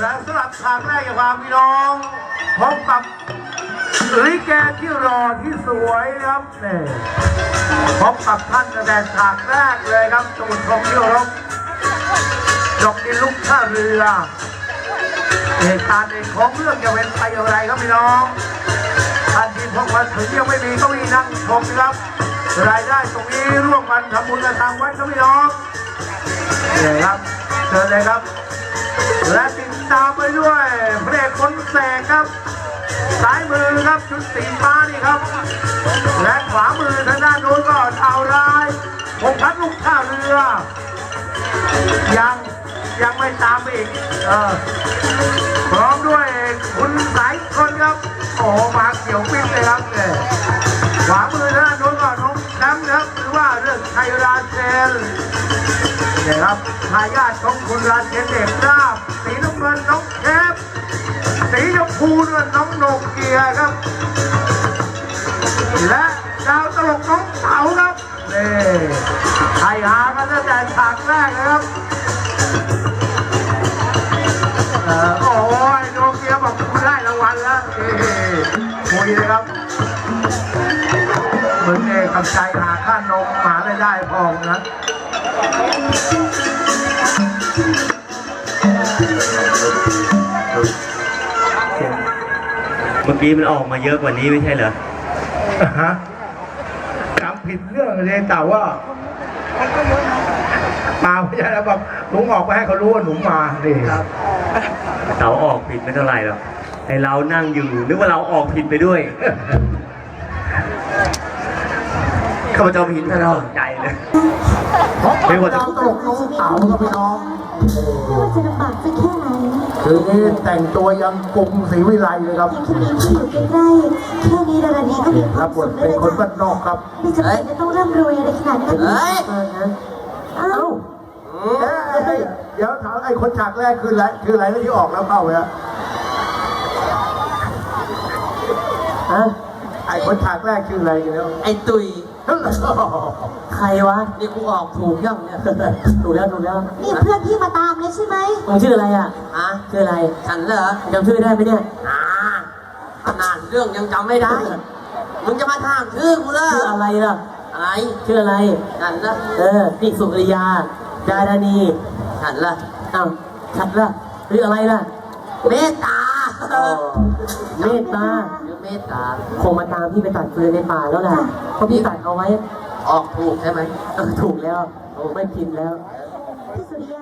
แล้วสำหรับฉากแรกกับความพี่น้องพบกับลิเกที่รอที่สวยนะครับนี่พบกับท่านตั้งฉากแรกเลยครับสมุทรทรงที่เคารพดอกดินลุกท่าเรือเหตุการณ์ในของเรื่องจะเป็นไปอย่างไรครับพี่น้องท่านที่พบมาถึงยังไม่มีเก็มีนั่งชมนะครับรายได้ตรงนี้ร่วมกันทำบุญกับทางวัดครับพี่น้องนี่ครับ ชิญเลยครับ และติดตามไปด้วยพระเอกคนแสงครับซ้ายมือครับชุดสีฟ้านี่ครับ และขวามือทางด้านโน้นก็ชาวร้ายผมพัดลูกท่าเรือ ยังยังไม่ตามอีกเออพร้อมด้วยคุณสายคนครับโอ้มาเขียวปิ้งเลยครับเนี่ยขวามือทางด้านโน้นก็น้องแชมป์นะครับหรือว่าเรื่องไทยราเชน นี่ครับทายาทของคุณราเชนเด็กราบสีน้ำเงินน้องแคปสีชมพูนั่นน้องโนเกียครับ และดาวตลกน้องเต๋าครับนี่ไทยหากันตั้งแต่ฉากแรกนะครับอ่อโอ้ยโนเกียบอกคุณได้รางวัลแล้วคุยเลยครับเหมึงเองกับใจหาค่านมหาได้ได้พองนะ เมื่อกี้มันออกมาเยอะกว่านี้ไม่ใช่เหรออ่าฮะจำผิดเรื่องเลยแต่ว่ามาไม่ใช่แล้วบอกหนูออกไปให้เขารู้ว่าหนูมานี่ครับเต๋าออกผิดไม่เท่าไหร่หรอกไอเรานั่งอยู่นึกว่าเราออกผิดไปด้วยข้าพเจ้าผิดตลอดใจเลย ไม่ว่าจะตลกน้องเต๋าครับพี่น้องไม่ว่าจะลำบากสักแค่ไหนคือนี่แต่งตัวยังกรุงศรีวิไลเลยครับเพียงแค่มีพี่อยู่ใกล้ๆแค่นี้ดารานีก็มีครัวาบมบสุทขเป็นแล้วคนนะบ้านนอกครับไม่จำเป็นจะต้องร่ำรวยอะไรขนาดนั้นเฮ้ยเอ้าเอ้ยเดี๋ยวถามไอ้คนฉากแรกคืออะไรคืออะไรที่ออกแล้วเข้าไปอะฮะไอ้คนฉากแรกคืออะไรกันแล้วไอ้ตุย ใครวะ นี่กูออกถูกยังเนี่ยดูแล้วดูแล้วนี่เพื่อนพี่มาตามเลยใช่ไหมมึงชื่ออะไรอะฮะชื่ออะไรฉันเหรอจำชื่อได้ไหมเนี่ยอ่าขนาดเรื่องยังจำไม่ได้ มึงจะมาถามชื่อกูเหรอชื่ออะไรล่ะอะไรชื่ออะไรฉันเหรอเออนี่สุริยาดารานีฉันเหรออ้าวชัดล่ะหรืออะไรล่ะเมตตา เมตตาหรือเมตตา คงมาตามพี่ไปตัดฟืนในป่าแล้วแหละเพราะพี่ตัดเอาไว้ออกถูกใช่ไหมเออถูกแล้วไม่ผิดแล้ว พี่สุริยา